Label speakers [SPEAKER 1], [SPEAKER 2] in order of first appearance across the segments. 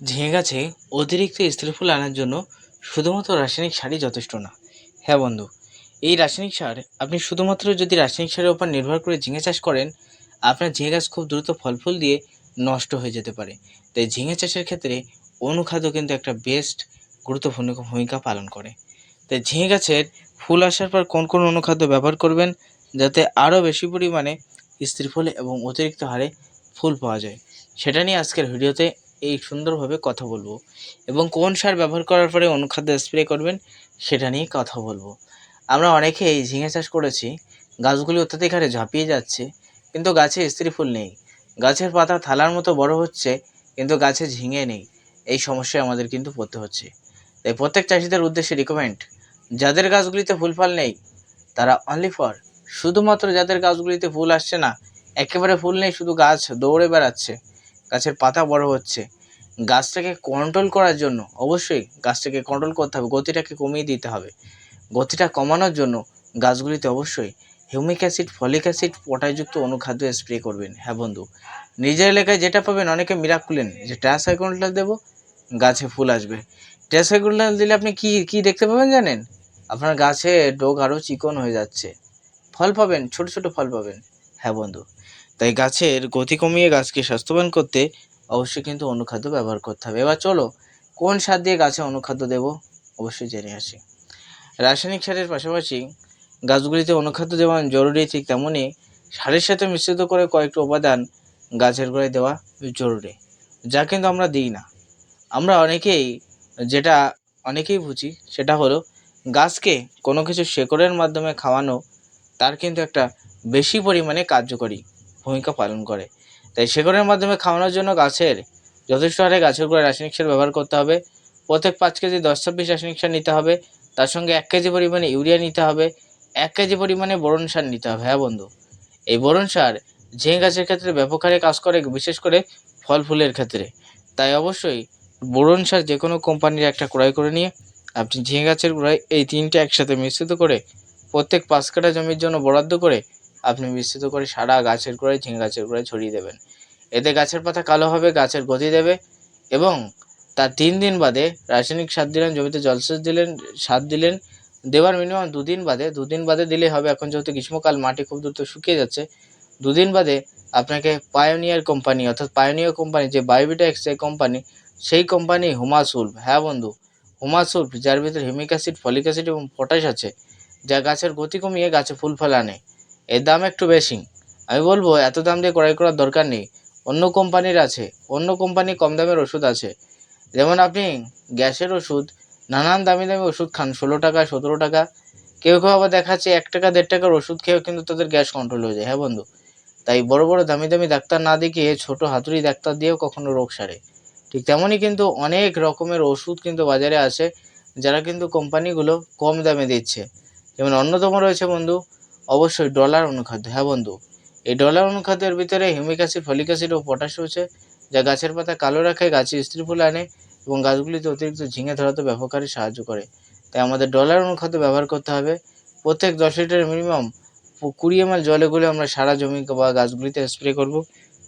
[SPEAKER 1] ঝিঙে গাছে অতিরিক্ত স্ত্রী ফুল আনার জন্য শুধুমাত্র রাসায়নিক সারই যথেষ্ট না। হ্যাঁ বন্ধু, এই রাসায়নিক সার আপনি শুধুমাত্র যদি রাসায়নিক সারের উপর নির্ভর করে ঝিঙে চাষ করেন, আপনার ঝিঙে গাছ খুব দ্রুত ফল ফুল দিয়ে নষ্ট হয়ে যেতে পারে। তাই ঝিঙে চাষের ক্ষেত্রে অনুখাদ্য কিন্তু একটা বেস্ট গুরুত্বপূর্ণ ভূমিকা পালন করে। তাই ঝিঙে গাছের ফুল আসার পর কোন কোন অনুখাদ্য ব্যবহার করবেন যাতে আরও বেশি পরিমাণে স্ত্রী ফুল এবং অতিরিক্ত হারে ফুল পাওয়া যায়, সেটা নিয়ে আজকের ভিডিওতে এই সুন্দরভাবে কথা বলব। এবং কোন সার ব্যবহার করার পরে অনুখাদ্য স্প্রে করবেন, সেটা নিয়ে কথা বলব। আমরা অনেকেই ঝিঙে চাষ করেছি, গাছগুলি অত্যাধিক হারে ঝাঁপিয়ে যাচ্ছে, কিন্তু গাছে স্ত্রী ফুল নেই। গাছের পাতা থালার মতো বড় হচ্ছে, কিন্তু গাছে ঝিঙে নেই। এই সমস্যায় আমাদের কিন্তু পড়তে হচ্ছে। তাই প্রত্যেক চাষিদের উদ্দেশ্যে রিকমেন্ড যাদের গাছগুলিতে ফুল ফল নেই, তারা অনলি ফর শুধুমাত্র যাদের গাছগুলিতে ফুল আসছে না, একেবারে ফুল নেই, শুধু গাছ দৌড়ে বেড়াচ্ছে, গাছের পাতা বড় হচ্ছে গাছটাকে কন্ট্রোল করার জন্য অবশ্যই গাছটাকে কন্ট্রোল করতে হবে, গতিটাকে কমিয়ে দিতে হবে। গতিটা কমানোর জন্য গাছগুলিতে অবশ্যই হিউমিক অ্যাসিড ফলিক অ্যাসিড পটাশযুক্ত অনুখাদ্য স্প্রে করবেন। হ্যাঁ বন্ধু, নিজের এলাকায় যেটা পাবেন অনেকে মিরাকুলেন যে ট্রাসাইকোনটা দেবো, গাছে ফুল আসবে। ট্রাসাইকোনটা দিলে আপনি কি কি দেখতে পাবেন জানেন? আপনার গাছে ডোগ আরও চিকন হয়ে যাচ্ছে। ফল পাবেন, ছোট ছোট ফল পাবেন। হ্যাঁ বন্ধু, তাই গাছের গতি কমিয়ে গাছকে স্বাস্থ্যবান করতে অবশ্যই কিন্তু অনুখাদ্য ব্যবহার করতে হবে। এবার চলো, কোন সার দিয়ে গাছে অনুখাদ্য দেব? অবশ্যই জেনে আসি। রাসায়নিক সারের পাশাপাশি গাছগুলিতে অনুখাদ্য যেমন জরুরি ঠিক তেমনই সারের সাথে মিশ্রিত করে কয়েকটি উপাদান গাছের গোড়ায় দেওয়া জরুরি, যা কিন্তু আমরা দিই না। আমরা অনেকেই যেটা অনেকেই বুঝি, সেটা হলো গাছকে কোনো কিছু শেকড়ের মাধ্যমে খাওয়ানো, তার কিন্তু একটা বেশি পরিমাণে কার্যকরী ভূমিকা পালন করে। তাই শেকড়ের মাধ্যমে খাওয়ানোর জন্য গাছের যথেষ্ট হারে গাছের গোড়ায় রাসায়নিক সার ব্যবহার করতে হবে। প্রত্যেক পাঁচ কেজি দশ ছাব্বিশ রাসায়নিক সার নিতে হবে। তার সঙ্গে এক কেজি পরিমাণে ইউরিয়া নিতে হবে। এক কেজি পরিমাণে বোরন সার নিতে হবে। হ্যাঁ বন্ধু, এই বোরন সার ঝিঙে গাছের ক্ষেত্রে ব্যাপক হারে কাজ করে, বিশেষ করে ফল ফুলের ক্ষেত্রে। তাই অবশ্যই বোরন সার যে কোনো কোম্পানির একটা ক্রয় করে নিয়ে আপনি ঝিঙে গাছের গোড়ায় এই তিনটে একসাথে মিশ্রিত করে প্রত্যেক পাঁচ কাঠা জমির জন্য বরাদ্দ করে আপনি মিশ্রিত করে সারা গাছের গোড়ায়, ঝিঙে গাছের গোড়ায় ছড়িয়ে দেবেন। এতে গাছের পাতা কালো হবে, গাছের গতি দেবে এবং তার তিন দিন বাদে রাসায়নিক সার দিলেন, জমিতে জলসেচ দিলেন, সার দিলেন, দেওয়ার মিনিমাম দুদিন বাদে দুদিন বাদে দিলে হবে। এখন যেহেতু গ্রীষ্মকাল, মাটি খুব দ্রুত শুকিয়ে যাচ্ছে, দুদিন বাদে আপনাকে পায়োনিয়ার কোম্পানি অর্থাৎ পায়োনিয়ার কোম্পানি যে বায়োবিটেক্স যে কোম্পানি সেই কোম্পানি হুমাসুল হ্যাঁ বন্ধু হুমাসুল যার ভিতরে হিমিক অ্যাসিড ফলিক অ্যাসিড এবং পটাশ আছে, যা গাছের গতি কমিয়ে গাছে ফুল ফল আনে। এর দাম একটু বেশি। আমি বলব, এত দাম দিয়ে ক্রয় করার দরকার নেই। অন্য কোম্পানির আছে, অন্য কোম্পানি কম দামের ওষুধ আছে। যেমন আপনি গ্যাসের ওষুধ, নানান দামি দামি ওষুধ খান, ষোলো টাকা, সতেরো টাকা। কেউ কেউ আবার দেখাচ্ছে এক টাকা, দেড় টাকার ওষুধ খেয়েও কিন্তু তাদের গ্যাস কন্ট্রোল হয়ে যায় হ্যাঁ বন্ধু? তাই বড় বড় দামি দামি ডাক্তার না দেখিয়ে ছোট হাতুড়ি ডাক্তার দিয়েও কখনো রোগ সারে। ঠিক তেমনই কিন্তু অনেক রকমের ওষুধ কিন্তু বাজারে আছে, যারা কিন্তু কোম্পানিগুলো কম দামে দিচ্ছে। যেমন অন্যতম রয়েছে বন্ধু অবশ্যই ডলার অনুখাদ্য। হ্যাঁ বন্ধু, এই ডলার অনুখাদ্যের ভিতরে হিউমিক অ্যাসিড, ফলিক অ্যাসিড ও পটাশ রয়েছে, যা গাছের পাতা কালো রাখে, গাছে স্ত্রী ফুল আনে এবং গাছগুলিতে অতিরিক্ত ঝিঙে ধরাতে ব্যাপক হারে সাহায্য করে। তাই আমাদের ডলার অনুখাদ্য ব্যবহার করতে হবে। প্রত্যেক দশ লিটার মিনিমাম কুড়ি এম এল জলে গুলে আমরা সারা জমি বা গাছগুলিতে স্প্রে করব।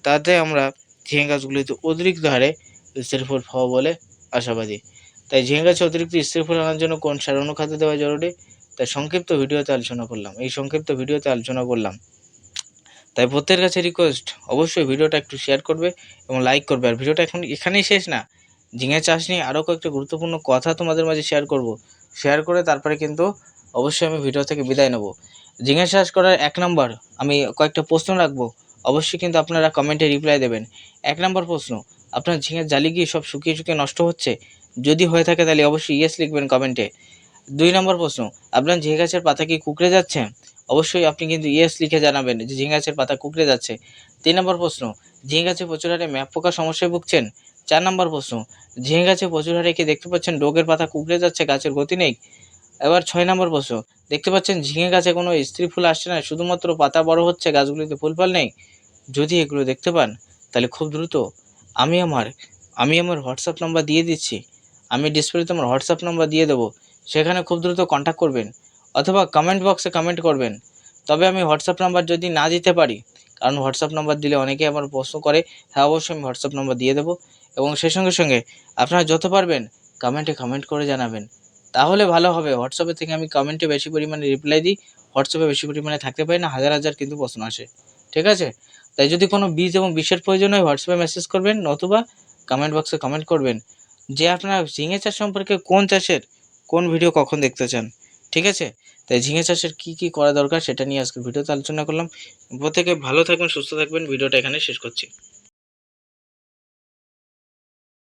[SPEAKER 1] তাতে আমরা ঝিঙে গাছগুলিতে অতিরিক্ত হারে স্ত্রী ফুল পাবো বলে আশাবাদী। তাই ঝিঙে গাছে অতিরিক্ত স্ত্রী ফুল আনার জন্য কোন সার অনুখাদ্য দেওয়া জরুরি? তাই সংক্ষিপ্ত ভিডিওতে আলোচনা করলাম। এই সংক্ষিপ্ত ভিডিওতে আলোচনা করলাম। তাই প্রত্যেকের কাছে রিকোয়েস্ট অবশ্যই ভিডিওটা একটু শেয়ার করবে এবং লাইক করবে। আর ভিডিওটা এখন এখানেই শেষ না। ঝিঙে চাষ নিয়ে আরও কয়েকটা গুরুত্বপূর্ণ কথা তোমাদের মাঝে শেয়ার করব। শেয়ার করে তারপরে কিন্তু অবশ্যই আমি ভিডিও থেকে বিদায় নেব। ঝিঙে চাষ করার এক নম্বর আমি কয়েকটা প্রশ্ন রাখব। অবশ্যই কিন্তু আপনারা কমেন্টে রিপ্লাই দেবেন। এক নম্বর প্রশ্ন, আপনার ঝিঙের জালি গিয়ে সব শুকিয়ে শুকিয়ে নষ্ট হচ্ছে? যদি হয়ে থাকে তাহলে অবশ্যই ইয়েস লিখবেন কমেন্টে দুই নম্বর প্রশ্ন, আপনার ঝিঙে গাছের পাতা কি কুকড়ে যাচ্ছে? অবশ্যই আপনি কিন্তু ইয়েস লিখে জানাবেন যে ঝিঙে গাছের পাতা কুকড়ে যাচ্ছে। তিন নম্বর প্রশ্ন, ঝিঙে গাছে প্রচুর হারে ম্যাপ পোকার সমস্যায় ভুগছেন? চার নম্বর প্রশ্ন, ঝিঙে গাছে প্রচুর হারে কি দেখতে পাচ্ছেন ডোগের পাতা কুকড়ে যাচ্ছে, গাছের গতি নেই? এবার ছয় নম্বর প্রশ্ন, দেখতে পাচ্ছেন ঝিঙে গাছে কোনো স্ত্রী ফুল আসছে না, শুধুমাত্র পাতা বড় হচ্ছে, গাছগুলিতে ফুল ফল নেই? যদি এগুলো দেখতে পান, তাহলে খুব দ্রুত আমি আমার আমি আমার হোয়াটসঅ্যাপ নম্বর দিয়ে দিচ্ছি। আমি ডিসপ্লেতে আমার হোয়াটসঅ্যাপ নম্বর দিয়ে দেবো। সেখানে খুব দ্রুত কন্ট্যাক্ট করবেন অথবা কমেন্ট বক্সে কমেন্ট করবেন। তবে আমি হোয়াটসঅ্যাপ নাম্বার যদি না দিতে পারি, কারণ হোয়াটসঅ্যাপ নাম্বার দিলে অনেকে আমার প্রশ্ন করে হ্যাঁ অবশ্যই আমি হোয়াটসঅ্যাপ নাম্বার দিয়ে দেবো। এবং সেই সঙ্গে সঙ্গে আপনারা যত পারবেন কমেন্টে কমেন্ট করে জানাবেন। তাহলে ভালো হবে। হোয়াটসঅ্যাপে থেকে আমি কমেন্টে বেশি পরিমাণে রিপ্লাই দিই। হোয়াটসঅ্যাপে বেশি পরিমাণে থাকতে পারি না, হাজার হাজার কিন্তু প্রশ্ন আসে। ঠিক আছে? তাই যদি কোনো বীজ এবং বিষের প্রয়োজন হয় হোয়াটসঅ্যাপে মেসেজ করবেন, নতুবা কমেন্ট বক্সে কমেন্ট করবেন যে আপনারা ঝিঙে চাষ সম্পর্কে কোন চাষের কোন ভিডিও কখন দেখতে চান, ঠিক আছে? তাই ঝিঙে চাষের কী কী করা দরকার সেটা নিয়ে আজকে ভিডিওতে আলোচনা করলাম। প্রত্যেকে ভালো থাকবেন, সুস্থ থাকবেন, ভিডিওটা এখানে শেষ করছি।